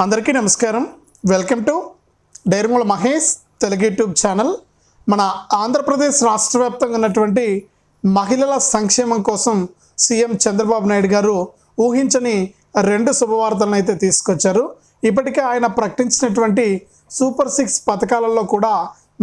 అందరికీ నమస్కారం. Welcome to Dairangula Mahesh Telugu YouTube channel. మన ఆంధ్రప్రదేశ్ రాష్ట్ర వ్యాప్తంగా ఉన్నటువంటి మహిళల సంక్షేమం కోసం సీఎం చంద్రబాబు నాయుడు గారు ఊహించని రెండు శుభవార్తలను అయితే తీసుకొచ్చారు. ఇప్పటికే ఆయన ప్రకటించినటువంటి సూపర్ సిక్స్ పథకాలలో కూడా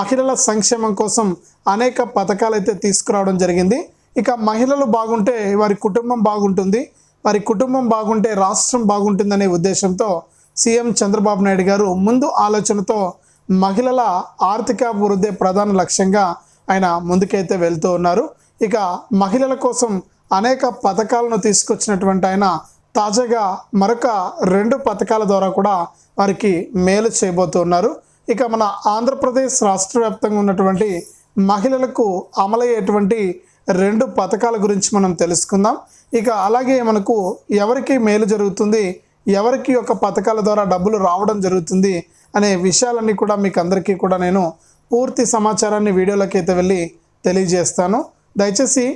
మహిళల సంక్షేమం కోసం అనేక పథకాలు అయితే తీసుకురావడం జరిగింది. ఇక మహిళలు బాగుంటే వారి కుటుంబం బాగుంటుంది. వారి కుటుంబం బాగుంటే రాష్ట్రం బాగుంటుందనే ఉద్దేశంతో సీఎం చంద్రబాబు నాయుడు గారు ముందు ఆలోచనతో మహిళల ఆర్థిక అభివృద్ధి ప్రధాన లక్ష్యంగా ఆయన ముందుకైతే వెళ్తూ ఉన్నారు. ఇక మహిళల కోసం అనేక పథకాలను తీసుకొచ్చినటువంటి ఆయన తాజాగా మరొక రెండు పథకాల ద్వారా కూడా వారికి మేలు చేయబోతున్నారు ఇక మన ఆంధ్రప్రదేశ్ రాష్ట్ర వ్యాప్తంగా ఉన్నటువంటి మహిళలకు అమలయ్యేటువంటి రెండు పథకాల గురించి మనం తెలుసుకుందాం. ఇక అలాగే మనకు ఎవరికి మేలు జరుగుతుంది? ఎవరికి యొక్క పథకాల ద్వారా డబ్బులు రావడం జరుగుతుంది అనే విషయాలన్నీ కూడా మీకు అందరికీ కూడా నేను పూర్తి సమాచారాన్ని వీడియోలోకి అయితే వెళ్ళి తెలియజేస్తాను. దయచేసి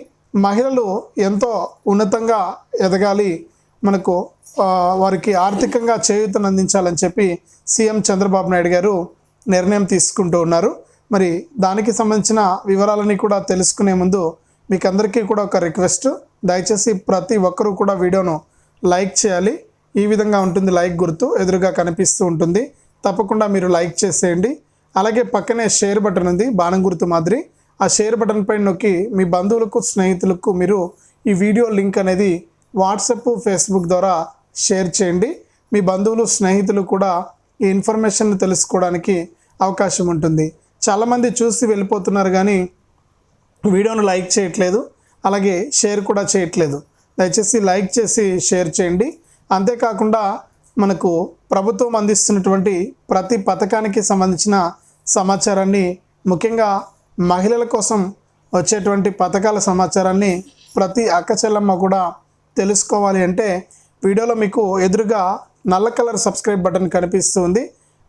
మహిళలు ఎంతో ఉన్నతంగా ఎదగాలి మనకు వారికి ఆర్థికంగా చేయూతను అందించాలని చెప్పి సీఎం చంద్రబాబు నాయుడు గారు నిర్ణయం తీసుకుంటూ ఉన్నారు. మరి దానికి సంబంధించిన వివరాలని కూడా తెలుసుకునే ముందు మీకు అందరికీ కూడా ఒక రిక్వెస్ట్. దయచేసి ప్రతి ఒక్కరూ కూడా వీడియోను లైక్ చేయాలి. ఈ విధంగా ఉంటుంది లైక్ గుర్తు ఎదురుగా కనిపిస్తూ ఉంటుంది. తప్పకుండా మీరు లైక్ చేసేయండి. అలాగే పక్కనే షేర్ బటన్ ఉంది బాణం గుర్తు మాదిరి. ఆ షేర్ బటన్ పైన నొక్కి మీ బంధువులకు స్నేహితులకు మీరు ఈ వీడియో లింక్ అనేది వాట్సప్ ఫేస్బుక్ ద్వారా షేర్ చేయండి. మీ బంధువులు స్నేహితులు కూడా ఈ ఇన్ఫర్మేషన్ తెలుసుకోవడానికి అవకాశం ఉంటుంది. చాలామంది చూసి వెళ్ళిపోతున్నారు కానీ వీడియోను లైక్ చేయట్లేదు. అలాగే షేర్ కూడా చేయట్లేదు. దయచేసి లైక్ చేసి షేర్ చేయండి. అంతేకాకుండా మనకు ప్రభుత్వం అందిస్తున్నటువంటి ప్రతి పథకానికి సంబంధించిన సమాచారాన్ని ముఖ్యంగా మహిళల కోసం వచ్చేటువంటి పథకాల సమాచారాన్ని ప్రతి అక్క చెల్లమ్మ కూడా తెలుసుకోవాలి అంటే వీడియోలో మీకు ఎదురుగా నల్ల కలర్ సబ్స్క్రైబ్ బటన్ కనిపిస్తుంది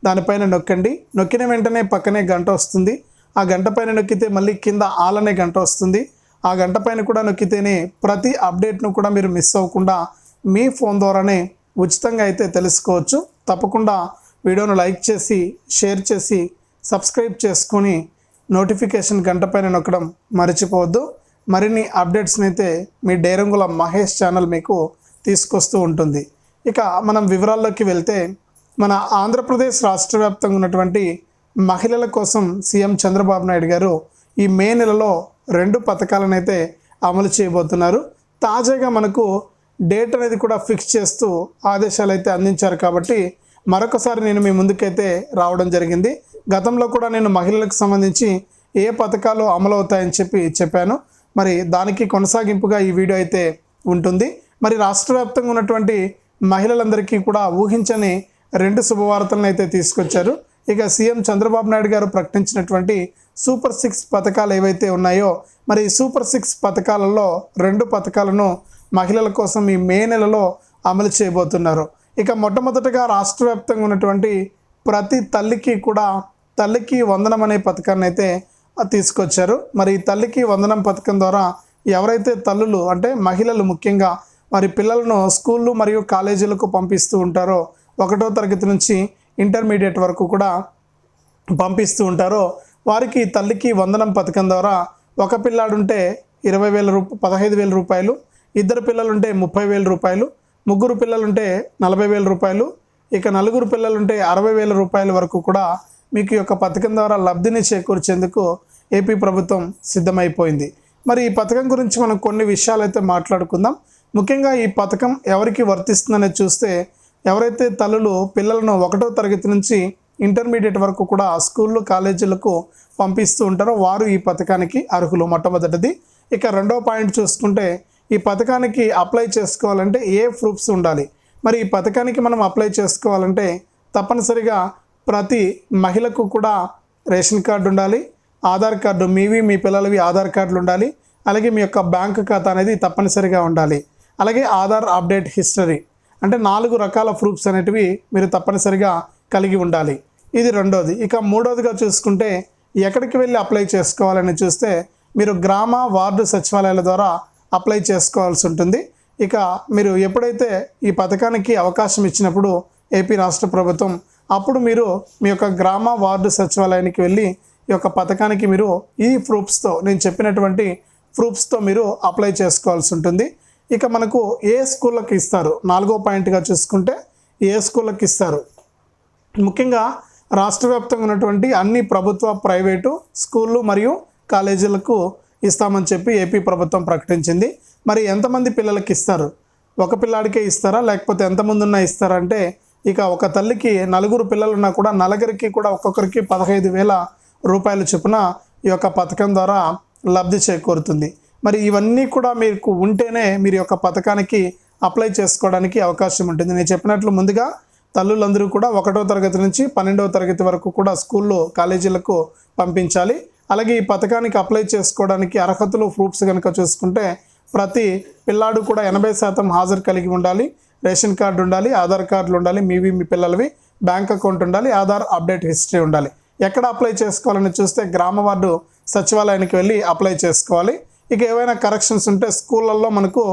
దానిపైన నొక్కండి. నొక్కిన వెంటనే పక్కనే గంట వస్తుంది. ఆ గంట పైన నొక్కితే మళ్ళీ కింద ఆలనే గంట వస్తుంది. ఆ గంట పైన కూడా నొక్కితేనే ప్రతి అప్డేట్ను కూడా మీరు మిస్ అవ్వకుండా మీ ఫోన్ ద్వారానే ఉచితంగా అయితే తెలుసుకోవచ్చు. తప్పకుండా వీడియోను లైక్ చేసి షేర్ చేసి సబ్స్క్రైబ్ చేసుకొని నోటిఫికేషన్ గంట పైన నొక్కడం మర్చిపోవద్దు. మరిన్ని అప్డేట్స్ని అయితే మీ డైరంగుల మహేష్ ఛానల్ మీకు తీసుకొస్తూ ఉంటుంది. ఇక మనం వివరాల్లోకి వెళ్తే మన ఆంధ్రప్రదేశ్ రాష్ట్ర వ్యాప్తంగా ఉన్నటువంటి మహిళల కోసం సీఎం చంద్రబాబు నాయుడు గారు ఈ మే నెలలో రెండు పథకాలను అయితే అమలు చేయబోతున్నారు. తాజాగా మనకు డేట్ అనేది కూడా ఫిక్స్ చేస్తూ ఆదేశాలు అయితే అందించారు కాబట్టి మరొకసారి నేను మీ ముందుకైతే రావడం జరిగింది. గతంలో కూడా నేను మహిళలకు సంబంధించి ఏ పథకాలు అమలు అవుతాయని చెప్పి చెప్పాను. మరి దానికి కొనసాగింపుగా ఈ వీడియో అయితే ఉంటుంది. మరి రాష్ట్ర వ్యాప్తంగా ఉన్నటువంటి మహిళలందరికీ కూడా ఊహించని రెండు శుభవార్తలను అయితే తీసుకొచ్చారు. ఇక సీఎం చంద్రబాబు నాయుడు గారు ప్రకటించినటువంటి సూపర్ సిక్స్ పథకాలు ఏవైతే ఉన్నాయో మరి సూపర్ సిక్స్ పథకాలలో రెండు పథకాలను మహిళల కోసం ఈ మే నెలలో అమలు చేయబోతున్నారు. ఇక మొట్టమొదటగా రాష్ట్ర వ్యాప్తంగా ఉన్నటువంటి ప్రతి తల్లికి కూడా తల్లికి వందనం అనే పథకాన్ని అయితే తీసుకొచ్చారు. మరి ఈ తల్లికి వందనం పథకం ద్వారా ఎవరైతే తల్లులు అంటే మహిళలు ముఖ్యంగా మరి పిల్లలను స్కూళ్ళు మరియు కాలేజీలకు పంపిస్తూ ఉంటారో ఒకటో తరగతి నుంచి ఇంటర్మీడియట్ వరకు కూడా పంపిస్తూ ఉంటారో వారికి తల్లికి వందనం పథకం ద్వారా ఒక పిల్లాడుంటే ఇరవై వేల రూప పదహైదు వేల రూపాయలు ఇద్దరు పిల్లలుంటే ముప్పై వేల రూపాయలు ముగ్గురు పిల్లలుంటే నలభై వేల రూపాయలు ఇక నలుగురు పిల్లలుంటే అరవై వేల రూపాయల వరకు కూడా మీకు యొక్క పథకం ద్వారా లబ్ధిని చేకూర్చేందుకు ఏపీ ప్రభుత్వం సిద్ధమైపోయింది. మరి ఈ పథకం గురించి మనం కొన్ని విషయాలైతే మాట్లాడుకుందాం. ముఖ్యంగా ఈ పథకం ఎవరికి వర్తిస్తుందనేది చూస్తే ఎవరైతే తల్లులు పిల్లలను ఒకటో తరగతి నుంచి ఇంటర్మీడియట్ వరకు కూడా స్కూళ్ళు కాలేజీలకు పంపిస్తూ ఉంటారో వారు ఈ పథకానికి అర్హులు మొట్టమొదటిది. ఇక రెండో పాయింట్ చూసుకుంటే ఈ పథకానికి అప్లై చేసుకోవాలంటే ఏ ప్రూఫ్స్ ఉండాలి? మరి ఈ పథకానికి మనం అప్లై చేసుకోవాలంటే తప్పనిసరిగా ప్రతి మహిళకు కూడా రేషన్ కార్డు ఉండాలి ఆధార్ కార్డు మీవి మీ పిల్లలవి ఆధార్ కార్డులు ఉండాలి అలాగే మీ యొక్క బ్యాంక్ ఖాతా అనేది తప్పనిసరిగా ఉండాలి. అలాగే ఆధార్ అప్డేట్ హిస్టరీ అంటే నాలుగు రకాల ప్రూఫ్స్ అనేటివి మీరు తప్పనిసరిగా కలిగి ఉండాలి. ఇది రెండోది. ఇక మూడోదిగా చూసుకుంటే ఎక్కడికి వెళ్ళి అప్లై చేసుకోవాలని చూస్తే మీరు గ్రామ వార్డు సచివాలయాల ద్వారా అప్లై చేసుకోవాల్సి ఉంటుంది. ఇక మీరు ఎప్పుడైతే ఈ పథకానికి అవకాశం ఇచ్చినప్పుడు ఏపీ రాష్ట్ర ప్రభుత్వం అప్పుడు మీరు మీ యొక్క గ్రామ వార్డు సచివాలయానికి వెళ్ళి ఈ యొక్క పథకానికి మీరు ఈ ప్రూఫ్స్తో నేను చెప్పినటువంటి ప్రూఫ్స్తో మీరు అప్లై చేసుకోవాల్సి ఉంటుంది. ఇక మనకు ఏ స్కూళ్ళకి ఇస్తారు? నాలుగో పాయింట్గా చూసుకుంటే ఏ స్కూళ్ళకి ఇస్తారు? ముఖ్యంగా రాష్ట్ర వ్యాప్తంగా ఉన్నటువంటి అన్ని ప్రభుత్వ ప్రైవేటు స్కూళ్ళు మరియు కాలేజీలకు ఇస్తామని చెప్పి ఏపీ ప్రభుత్వం ప్రకటించింది. మరి ఎంతమంది పిల్లలకి ఇస్తారు? ఒక పిల్లాడికే ఇస్తారా? లేకపోతే ఎంతమంది ఉన్నా ఇస్తారా అంటే ఇక ఒక తల్లికి నలుగురు పిల్లలున్నా కూడా నలుగురికి కూడా ఒక్కొక్కరికి పదహైదు వేల రూపాయలు చొప్పున ఈ యొక్క పథకం ద్వారా లబ్ధి చేకూరుతుంది. మరి ఇవన్నీ కూడా మీకు ఉంటేనే మీరు యొక్క పథకానికి అప్లై చేసుకోవడానికి అవకాశం ఉంటుంది. నేను చెప్పినట్లు ముందుగా తల్లులందరూ కూడా ఒకటో తరగతి నుంచి పన్నెండవ తరగతి వరకు కూడా స్కూల్లో కాలేజీలకు పంపించాలి. అలాగే ఈ పథకానికి అప్లై చేసుకోవడానికి అర్హతలు ప్రూఫ్స్ కనుక చూసుకుంటే ప్రతి పిల్లాడు కూడా ఎనభై శాతం హాజరు కలిగి ఉండాలి. రేషన్ కార్డు ఉండాలి ఆధార్ కార్డులు ఉండాలి మీవి మీ పిల్లలవి బ్యాంక్ అకౌంట్ ఉండాలి ఆధార్ అప్డేట్ హిస్టరీ ఉండాలి. ఎక్కడ అప్లై చేసుకోవాలని చూస్తే గ్రామ వార్డు సచివాలయానికి వెళ్ళి అప్లై చేసుకోవాలి. ఇక ఏవైనా కరెక్షన్స్ ఉంటే స్కూళ్ళల్లో మనకు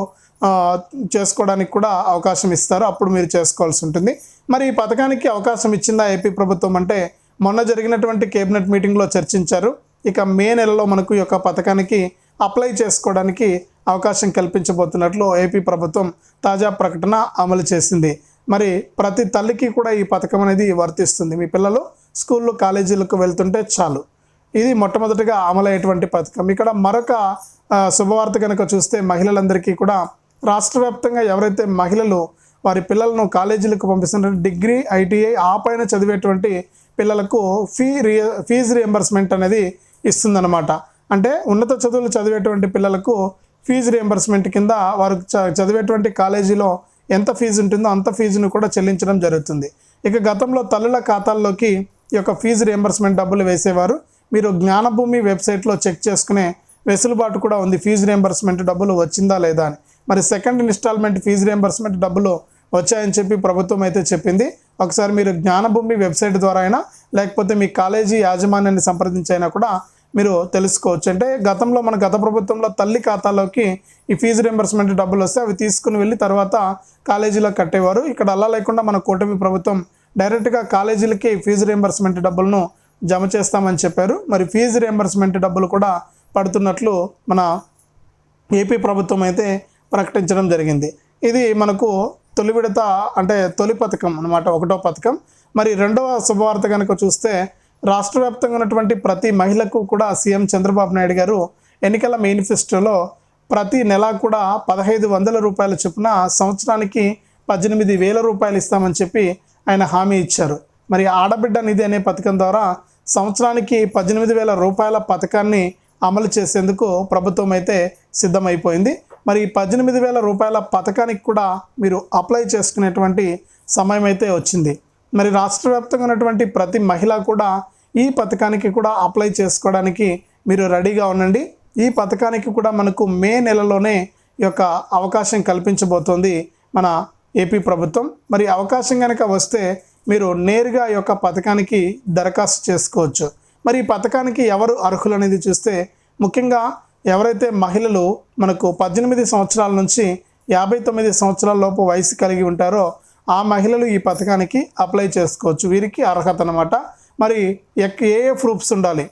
చేసుకోవడానికి కూడా అవకాశం ఇస్తారు. అప్పుడు మీరు చేసుకోవాల్సి ఉంటుంది. మరి ఈ పథకానికి అవకాశం ఇచ్చిందా ఏపీ ప్రభుత్వం అంటే మొన్న జరిగినటువంటి కేబినెట్ మీటింగ్లో చర్చించారు. ఇక మే నెలలో మనకు ఈ యొక్క పథకానికి అప్లై చేసుకోవడానికి అవకాశం కల్పించబోతున్నట్లు ఏపీ ప్రభుత్వం తాజా ప్రకటన అమలు చేసింది. మరి ప్రతి తల్లికి కూడా ఈ పథకం అనేది వర్తిస్తుంది. మీ పిల్లలు స్కూళ్ళు కాలేజీలకు వెళ్తుంటే చాలు. ఇది మొట్టమొదటిగా అమలయ్యేటువంటి పథకం. ఇక్కడ మరొక శుభవార్త కనుక చూస్తే మహిళలందరికీ కూడా రాష్ట్ర వ్యాప్తంగా ఎవరైతే మహిళలు వారి పిల్లలను కాలేజీలకు పంపిస్తున్న డిగ్రీ ఐటీఐ ఆ పైన చదివేటువంటి పిల్లలకు ఫీ రియ ఫీజు రియంబర్స్మెంట్ అనేది ఇస్తుందన్నమాట. అంటే ఉన్నత చదువులు చదివేటువంటి పిల్లలకు ఫీజు రియంబర్స్మెంట్ కింద వారు చ- చదివేటువంటి కాలేజీలో ఎంత ఫీజు ఉంటుందో అంత ఫీజును కూడా చెల్లించడం జరుగుతుంది. ఇక గతంలో తల్లుల ఖాతాల్లోకి ఈ యొక్క ఫీజు రియంబర్స్మెంట్ డబ్బులు వేసేవారు. మీరు జ్ఞానభూమి వెబ్సైట్లో చెక్ చేసుకునే వెసులుబాటు కూడా ఉంది. ఫీజు రియంబర్స్మెంట్ డబ్బులు వచ్చిందా లేదా అని. మరి సెకండ్ ఇన్స్టాల్మెంట్ ఫీజు రియంబర్స్మెంట్ డబ్బులు వచ్చాయని చెప్పి ప్రభుత్వం అయితే చెప్పింది. ఒకసారి మీరు జ్ఞానభూమి వెబ్సైట్ ద్వారా అయినా లేకపోతే మీ కాలేజీ యాజమాన్యాన్ని సంప్రదించైనా కూడా మీరు తెలుసుకోవచ్చు. అంటే గతంలో మన గత ప్రభుత్వంలో తల్లి ఖాతాలోకి ఈ ఫీజు రింబర్స్మెంట్ డబ్బులు వస్తే అవి తీసుకుని వెళ్ళి తర్వాత కాలేజీలో కట్టేవారు. ఇక్కడ అలా లేకుండా మన కూటమి ప్రభుత్వం డైరెక్ట్గా కాలేజీలకి ఫీజు రింబర్స్మెంట్ డబ్బులను జమ చేస్తామని చెప్పారు. మరి ఫీజు రియంబర్స్మెంట్ డబ్బులు కూడా పడుతున్నట్లు మన ఏపీ ప్రభుత్వం అయితే ప్రకటించడం జరిగింది. ఇది మనకు తొలి విడత అంటే తొలి పథకం అనమాట ఒకటో పథకం. మరి రెండవ శుభవార్త కనుక చూస్తే రాష్ట్ర వ్యాప్తంగా ఉన్నటువంటి ప్రతి మహిళకు కూడా సీఎం చంద్రబాబు నాయుడు గారు ఎన్నికల మేనిఫెస్టోలో ప్రతి నెల కూడా పదహైదు వందల రూపాయల చొప్పున సంవత్సరానికి పద్దెనిమిది వేల రూపాయలు ఇస్తామని చెప్పి ఆయన హామీ ఇచ్చారు. మరి ఆడబిడ్డ నిధి అనే పథకం ద్వారా సంవత్సరానికి పద్దెనిమిది వేల రూపాయల పథకాన్ని అమలు చేసేందుకు ప్రభుత్వం అయితే సిద్ధమైపోయింది. మరి ఈ పద్దెనిమిది వేల రూపాయల పథకానికి కూడా మీరు అప్లై చేసుకునేటువంటి సమయం అయితే వచ్చింది. మరి రాష్ట్ర వ్యాప్తంగా ఉన్నటువంటి ప్రతి మహిళ కూడా ఈ పథకానికి కూడా అప్లై చేసుకోవడానికి మీరు రెడీగా ఉండండి. ఈ పథకానికి కూడా మనకు మే నెలలోనే ఈ యొక్క అవకాశం కల్పించబోతోంది మన ఏపీ ప్రభుత్వం. మరి అవకాశం కనుక వస్తే మీరు నేరుగా ఈ యొక్క పథకానికి దరఖాస్తు చేసుకోవచ్చు. మరి ఈ పథకానికి ఎవరు అర్హులు అనేది చూస్తే ముఖ్యంగా ఎవరైతే మహిళలు మనకు పద్దెనిమిది సంవత్సరాల నుంచి యాభై తొమ్మిది సంవత్సరాల లోపు వయసు కలిగి ఉంటారో ఆ మహిళలు ఈ పథకానికి అప్లై చేసుకోవచ్చు. వీరికి అర్హత అనమాట మరి ఎక్- ఏ ఏ ప్రూఫ్స్ ఉండాలి?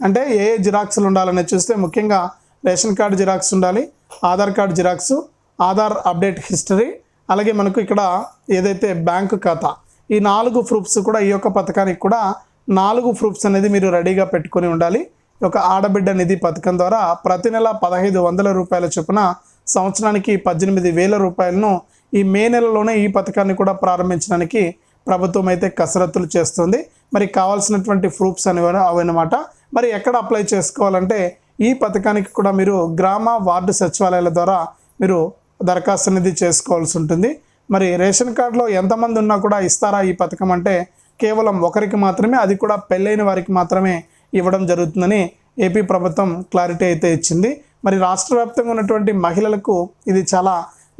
అంటే ఏ ఏ జిరాక్స్లు ఉండాలని చూస్తే ముఖ్యంగా రేషన్ కార్డు జిరాక్స్ ఉండాలి Aadhaar card xerox Aadhaar update history అలాగే మనకు ఇక్కడ ఏదైతే బ్యాంకు ఖాతా ఈ నాలుగు ప్రూఫ్స్ కూడా ఈ యొక్క పథకానికి కూడా నాలుగు ప్రూఫ్స్ అనేది మీరు రెడీగా పెట్టుకొని ఉండాలి. ఈ యొక్క ఆడబిడ్డ నిధి పథకం ద్వారా ప్రతి నెల పదహైదు వందల రూపాయల చొప్పున సంవత్సరానికి పద్దెనిమిది వేల రూపాయలను ఈ మే నెలలోనే ఈ పథకాన్ని కూడా ప్రారంభించడానికి ప్రభుత్వం అయితే కసరత్తులు చేస్తుంది. మరి కావాల్సినటువంటి ప్రూఫ్స్ అనేవి అవన్నమాట. మరి ఎక్కడ అప్లై చేసుకోవాలంటే ఈ పథకానికి కూడా మీరు గ్రామ వార్డు సచివాలయాల ద్వారా మీరు దరఖాస్తు అనేది చేసుకోవాల్సి ఉంటుంది. మరి రేషన్ కార్డులో ఎంతమంది ఉన్నా కూడా ఇస్తారా ఈ పథకం అంటే కేవలం ఒకరికి మాత్రమే అది కూడా పెళ్ళైన వారికి మాత్రమే ఇవ్వడం జరుగుతుందని ఏపీ ప్రభుత్వం క్లారిటీ అయితే ఇచ్చింది. మరి రాష్ట్ర వ్యాప్తంగా ఉన్నటువంటి మహిళలకు ఇది చాలా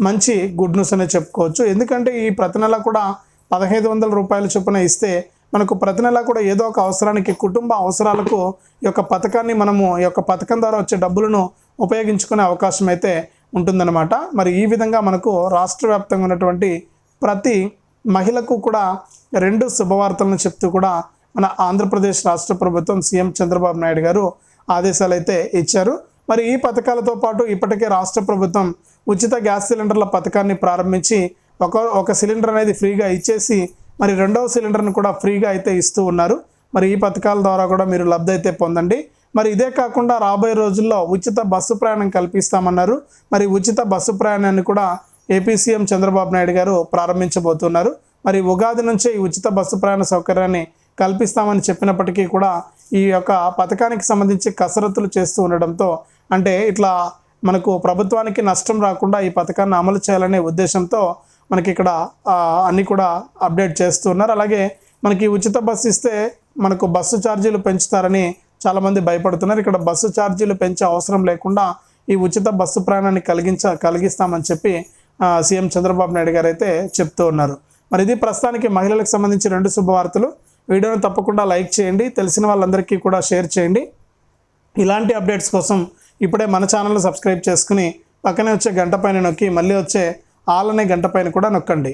మంచి గుడ్ న్యూస్ అనే చెప్పుకోవచ్చు. ఎందుకంటే ఈ ప్రతి నెల కూడా పదహైదు వందల రూపాయల చొప్పున ఇస్తే మనకు ప్రతి నెల కూడా ఏదో ఒక అవసరానికి కుటుంబ అవసరాలకు ఈ యొక్క పథకాన్ని మనము ఈ యొక్క పథకం ద్వారా వచ్చే డబ్బులను ఉపయోగించుకునే అవకాశం అయితే ఉంటుందన్నమాట. మరి ఈ విధంగా మనకు రాష్ట్ర వ్యాప్తంగా ఉన్నటువంటి ప్రతి మహిళకు కూడా రెండు శుభవార్తలను చెప్తూ కూడా మన ఆంధ్రప్రదేశ్ రాష్ట్ర ప్రభుత్వం సీఎం చంద్రబాబు నాయుడు గారు ఆదేశాలు అయితే ఇచ్చారు. మరి ఈ పథకాలతో పాటు ఇప్పటికే రాష్ట్ర ప్రభుత్వం ఉచిత గ్యాస్ సిలిండర్ల పథకాన్ని ప్రారంభించి ఒక ఒక సిలిండర్ అనేది ఫ్రీగా ఇచ్చేసి మరి రెండవ సిలిండర్ను కూడా ఫ్రీగా అయితే ఇస్తూ ఉన్నారు. మరి ఈ పథకాల ద్వారా కూడా మీరు లబ్ధి అయితే పొందండి. మరి ఇదే కాకుండా రాబోయే రోజుల్లో ఉచిత బస్సు ప్రయాణం కల్పిస్తామన్నారు. మరి ఉచిత బస్సు ప్రయాణాన్ని కూడా ఏపీ సీఎం చంద్రబాబు నాయుడు గారు ప్రారంభించబోతున్నారు. మరి ఉగాది నుంచే ఈ ఉచిత బస్సు ప్రయాణ సౌకర్యాన్ని కల్పిస్తామని చెప్పినప్పటికీ కూడా ఈ యొక్క పథకానికి సంబంధించి కసరత్తులు చేస్తూ ఉండడంతో అంటే ఇట్లా మనకు ప్రభుత్వానికి నష్టం రాకుండా ఈ పథకాన్ని అమలు చేయాలనే ఉద్దేశంతో మనకి ఇక్కడ అన్నీ కూడా అప్డేట్ చేస్తున్నారు. అలాగే మనకి ఉచిత బస్సు ఇస్తే మనకు బస్సు ఛార్జీలు పెంచుతారని చాలామంది భయపడుతున్నారు. ఇక్కడ బస్సు ఛార్జీలు పెంచే అవసరం లేకుండా ఈ ఉచిత బస్సు ప్రయాణాన్ని కలిగించ కలిగిస్తామని చెప్పి సీఎం చంద్రబాబు నాయుడు గారు అయితే చెప్తూ ఉన్నారు. మరి ఇది ప్రస్తుతానికి మహిళలకు సంబంధించి రెండు శుభవార్తలు. వీడియోను తప్పకుండా లైక్ చేయండి. తెలిసిన వాళ్ళందరికీ కూడా షేర్ చేయండి. ఇలాంటి అప్డేట్స్ కోసం ఇప్పుడే మన ఛానల్ సబ్స్క్రైబ్ చేసుకుని పక్కనే వచ్చే గంట పైన నొక్కి మళ్ళీ వచ్చే ఆలనే గంట పైన కూడా నొక్కండి.